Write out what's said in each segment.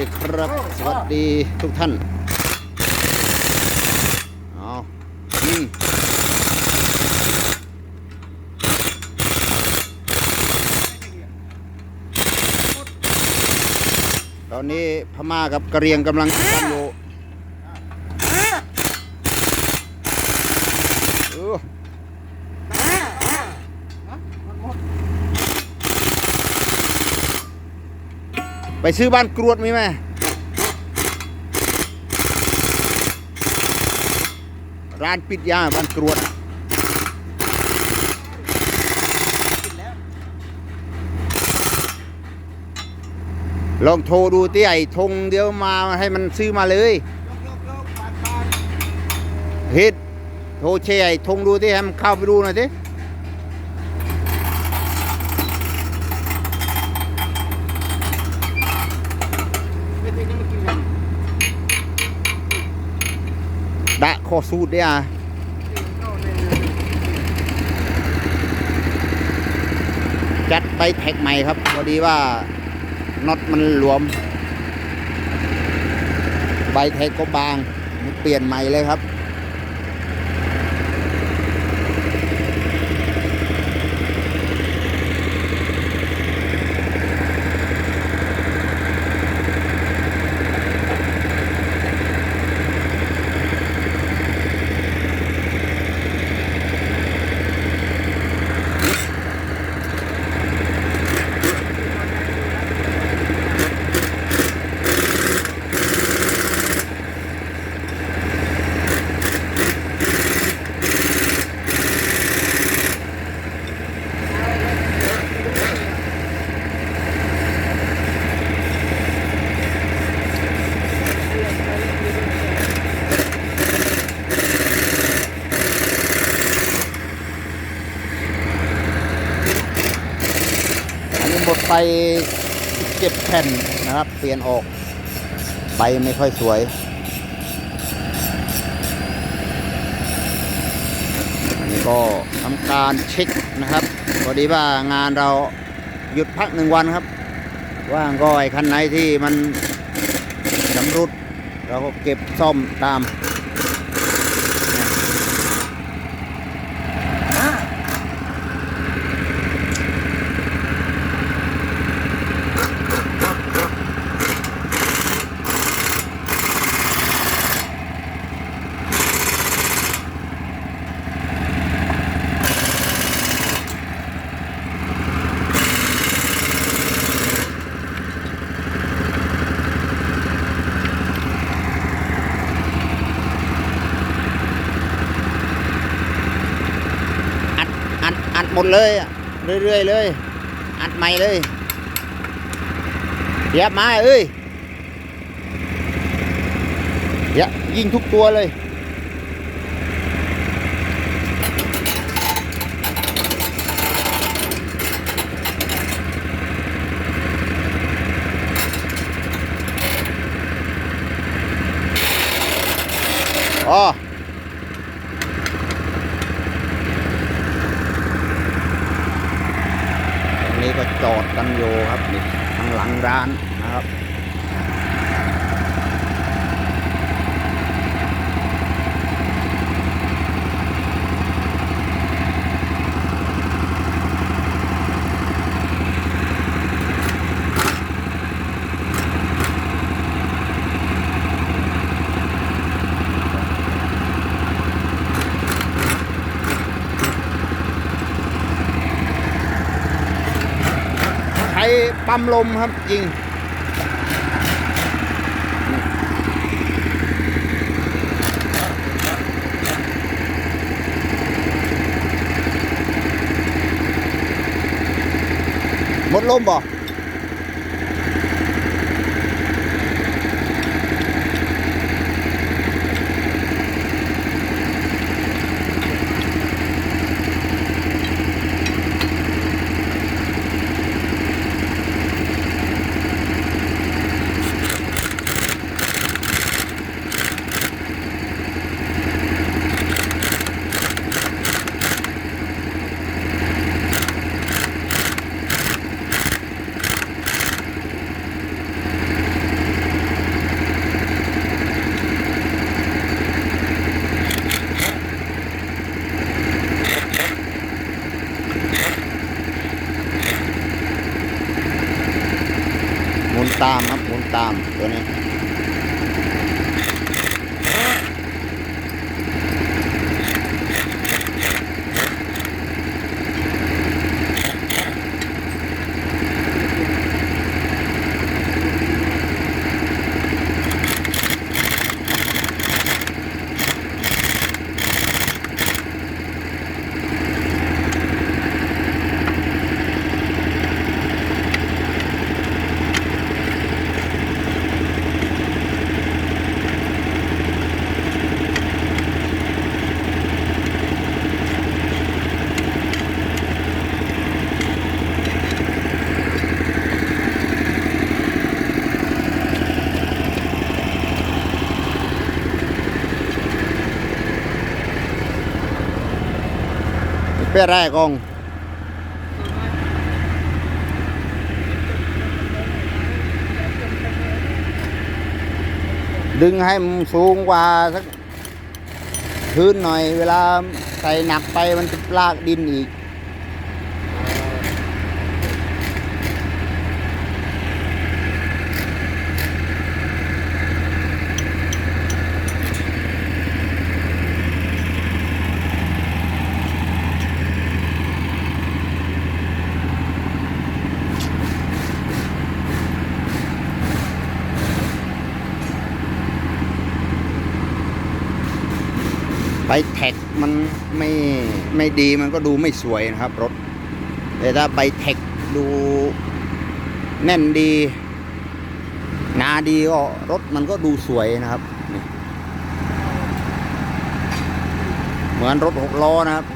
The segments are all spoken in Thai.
ดีครับ สวัสดีทุกท่านเอาอืมตอนนี้พม่ากับกะเรียงกำลังกันอยู่เออ ไปซื้อบ้านกรวดมีไหมร้านปิดยาบ้านกรวดลองโทรดูที่ไอ้ธงเดี๋ยวมาให้มันซื้อมาเลยเฮ็ดโทรเชยไอ้ธงดูที่ให้มันเข้าไปดูหน่อยสิ ดะข้อสูตรเนี่ยจัดไปแท็กใหม่ครับพอดีว่าน็อตมันหลวม ใบแท็กก็บาง เปลี่ยนใหม่เลยครับ ไปเจ็บแผ่นนะครับ เปลี่ยนออกใบไม่ค่อยสวย อันนี้ก็ทำการเช็คนะครับพอดีว่างานเราหยุดพักหนึ่งวันครับ ว่างก็ไอ้คันไหนที่มันชำรุด เราก็เก็บซ่อมตาม มดเลยอะเรื่อยๆเลย อัดใหม่เลยเดี๋ยวมาเอ้ยเดี๋ยวยิงทุกตัวเลยอ๋อ ตรงนี้ก็จอดกันอยู่ ครับนี่ข้างหลังร้านนะครับ ใช้ ปั๊มลมครับยิงหมดลมบ่ ตามตัวนี้ เป้แรกองดึงให้มันสูงกว่าสักพื้นหน่อยเวลาใส่หนักไปมันจะลากดินอีก ไปแท็กมันไม่ไม่ดีมันก็ดูไม่สวยนะครับ รถ แต่ถ้าไปแท็กดูแน่นดีหนาดีก็รถมันก็ดูสวยนะครับ เหมือนรถหกล้อนะครับ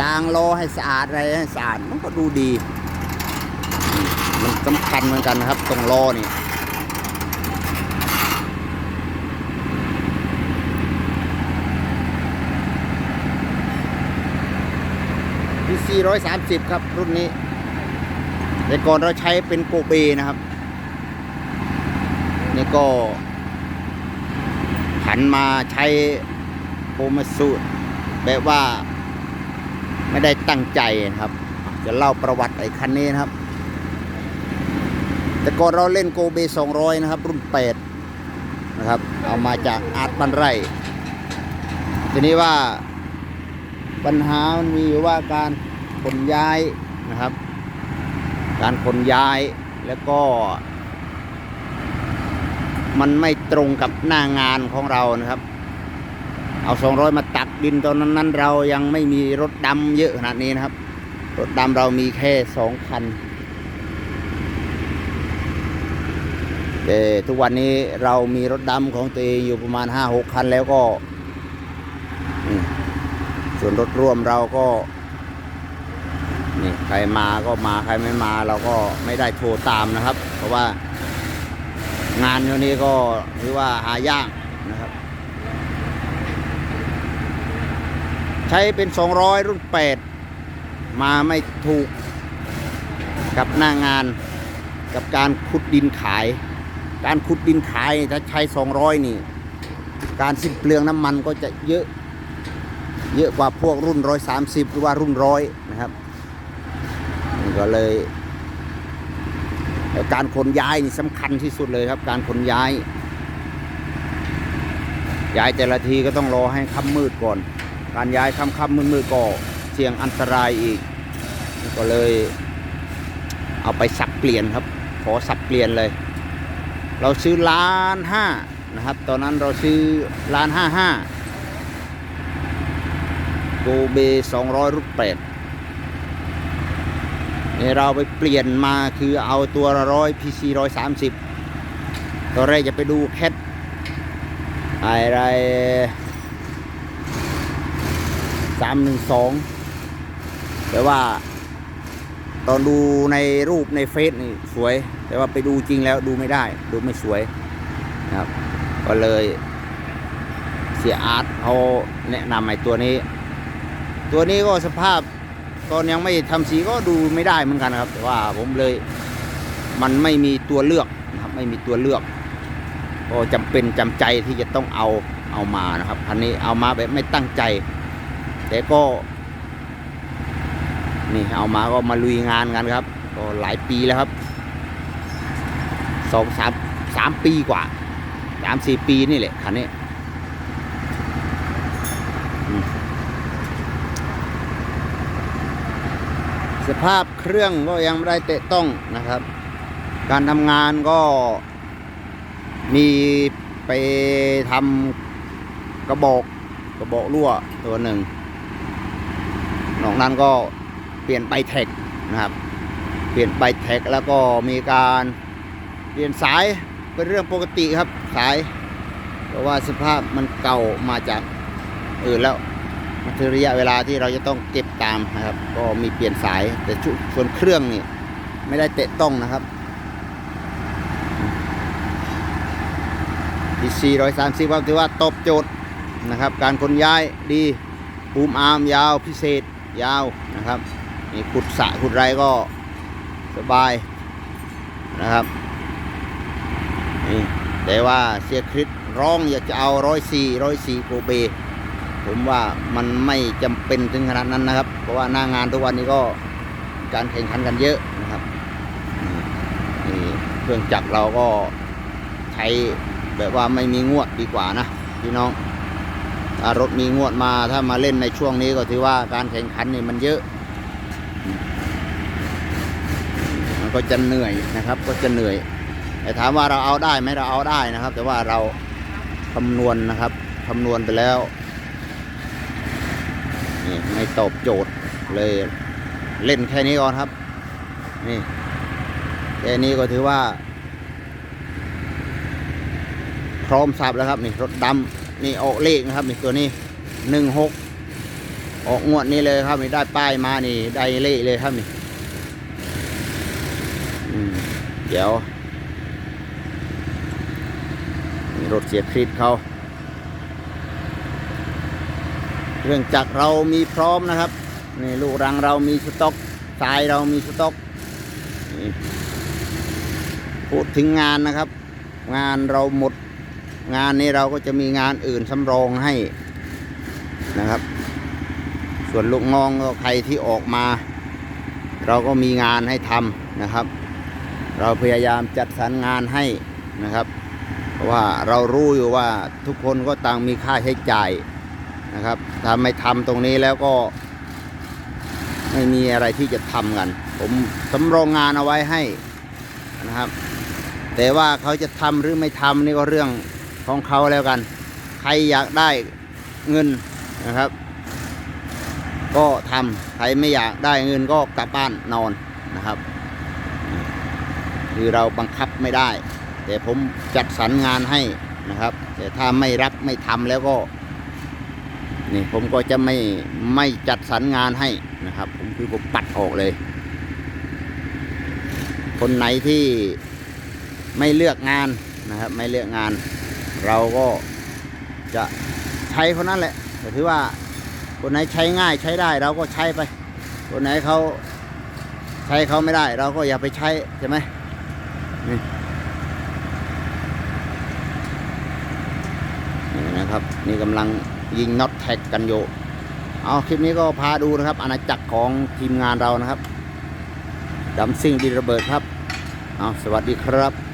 ล้างล้อให้สะอาดอะไรให้สะอาดมันก็ดูดี มันสำคัญเหมือนกันนะครับ ตรงล้อนี่ พีซีร้อยสามสิบครับ รุ่นนี้ แต่ก่อนเราใช้เป็นโกเบนะครับ นี่ก็หันมาใช้โอมาสุแบบว่าไม่ได้ตั้งใจนะครับ จะเล่าประวัติไอ้คันนี้นะครับ แต่ก่อนเราเล่นโกเบ200 นะครับ รุ่น 8 นะครับ เอามาจากอาร์ตบันไร่ทีนี้ว่าปัญหามันมีอยู่ว่าการ ขนย้ายนะครับ การขนย้ายแล้วก็ มันไม่ตรงกับหน้างานของเรานะครับ เอา 200 มาตักดินตอนนั้นเรายังไม่มีรถดำเยอะขนาดนี้นะครับ รถดำเรามีแค่สองคันแต่ทุกวันนี้เรามีรถดำของตัวเองอยู่ประมาณ 5-6 คันแล้วก็ ส่วนรถร่วมเราก็ นี่ใครมาก็มาใครไม่มาเราก็ไม่ได้โทรตามนะครับ เพราะว่างานเท่านี้ก็ถือว่าหายากนะครับ ใช้เป็น 200 รุ่น 8 มาไม่ถูกกับหน้างานกับการขุดดินขาย การขุดดินขายถ้าใช้ 200 นี่ การสิ้นเปลืองน้ำมันก็จะเยอะ เยอะกว่าพวกรุ่น 130 หรือว่ารุ่นร้อยนะครับ ก็เลย การขนย้ายนี่สำคัญที่สุดเลยครับ การขนย้าย ย้ายแต่ละทีก็ต้องรอให้ค่ำมืดก่อน การย้ายค่ำค่ำมืดมืดก็เสี่ยงอันตรายอีก ก็เลย เอาไปสับเปลี่ยนครับ ขอสับเปลี่ยนเลย เราซื้อล้านห้านะครับ ตอนนั้นเราซื้อล้านห้าห้าโกเบ200รุ่น8นี่ เราไปเปลี่ยนมาคือเอาตัวละร้อย PC 130ตอนแรกจะไปดูแคทอะไร312แต่ว่า ตอนดูในรูปในเฟซนี่สวย แต่ว่าไปดูจริงแล้วดูไม่ได้ ดูไม่สวยนะครับ ก็เลยเสียอาร์ตเขาแนะนำไอ้ตัวนี้ ตัวนี้ก็สภาพ ตอนยังไม่ทำสีก็ดูไม่ได้เหมือนกันครับ แต่ว่าผมเลยมันไม่มีตัวเลือกนะครับ ไม่มีตัวเลือก ก็จำเป็นจำใจที่จะต้องเอาเอามานะครับคันนี้เอามาแบบไม่ตั้งใจ แต่ก็ นี่เอามาก็มาลุยงานกันครับ ก็หลายปีแล้วครับสองสามสามปีกว่าสามสี่ปีนี่แหละคันนี้ สภาพเครื่องก็ยังไม่ได้เตะต้องนะครับ การทำงานก็มีไปทำกระบอกกระบอกรั่วตัวหนึ่งนอกนั้นก็เปลี่ยนไปแท็กนะครับ เปลี่ยนไปแท็กแล้วก็มีการเปลี่ยนสายเป็นเรื่องปกติครับสาย เพราะว่าสภาพมันเก่ามาจากอื่นแล้ว มันถึงระยะเวลาที่เราจะต้องเก็บตามนะครับ ก็มีเปลี่ยนสายแต่ชุส่วนเครื่องนี่ไม่ได้เตะต้องนะครับดีซีร้อยสามสิบถือว่าตอบโจทย์นะครับ การขนย้ายดีภูมิอาร์มยาวพิเศษยาวนะครับนี่ขุดสะขุดไรก็สบายนะครับนี่แต่ว่าเสียคริสร้องอยากจะเอาร้อยสี่ร้อยสี่โกเบ ผมว่ามันไม่จำเป็นถึงขนาดนั้นนะครับ เพราะว่าหน้างานทุกวันนี้ก็การแข่งขันกันเยอะนะครับนี่เครื่องจักรเราก็ใช้แบบว่าไม่มีงวดดีกว่านะพี่น้องรถมีงวดมาถ้ามาเล่นในช่วงนี้ก็ถือว่าการแข่งขันนี่มันเยอะ มันก็จะเหนื่อยนะครับ ก็จะเหนื่อย แต่ถามว่าเราเอาได้ไหมเราเอาได้นะครับ แต่ว่าเราคำนวณนะครับคำนวณไปแล้ว นี่ไม่ตอบโจทย์เลยเล่นแค่นี้ก่อนครับ นี่แค่นี้ก็ถือว่า พร้อมสับแล้วครับ นี่รถดำนี่ออกเลขนะครับนี่ตัวนี้หนึ่งหกออกงวดนี้เลยครับ นี่ได้ป้ายมานี่ได้เลขเลยครับนี่เดี๋ยวรถเสียคลิปเขา เครื่องจักรเรามีพร้อมนะครับนี่ลูกรังเรามีสต็อกสายเรามีสต็อกพูดถึงงานนะครับ งานเราหมดงานนี้เราก็จะมีงานอื่นสำรองให้นะครับ ส่วนลูกน้องก็ใครที่ออกมา เราก็มีงานให้ทำนะครับ เราพยายามจัดสรรงานให้นะครับ เพราะว่าเรารู้อยู่ว่าทุกคนก็ต่างมีค่าใช้จ่าย นะครับถ้าไม่ทำตรงนี้แล้วก็ ไม่มีอะไรที่จะทำกัน ผมสำรองงานเอาไว้ให้นะครับ แต่ว่าเขาจะทำหรือไม่ทำนี่ก็เรื่องของเขาแล้วกัน ใครอยากได้เงินนะครับ ก็ทำใครไม่อยากได้เงินก็กลับบ้านนอนนะครับ คือเราบังคับไม่ได้ แต่ผมจัดสรรงานให้นะครับ แต่ถ้าไม่รับไม่ทำแล้วก็ นี่ผมก็จะไม่ไม่จัดสรรงานให้นะครับ ผมคือผมปัดออกเลย คนไหนที่ไม่เลือกงานนะครับ ไม่เลือกงาน เราก็จะใช้คนนั้นแหละแต่ถือว่าคนไหนใช้ง่ายใช้ได้เราก็ใช้ไป คนไหนเขาใช้เขาไม่ได้ เราก็อย่าไปใช้ใช่ไหมนี่นี่นะครับ นี่กำลัง ยิงน็อตแท็กกันอยู่เอาคลิปนี้ก็พาดูนะครับ อาณาจักรของทีมงานเรานะครับดัมซิ่งดีระเบิดครับเอาสวัสดีครับ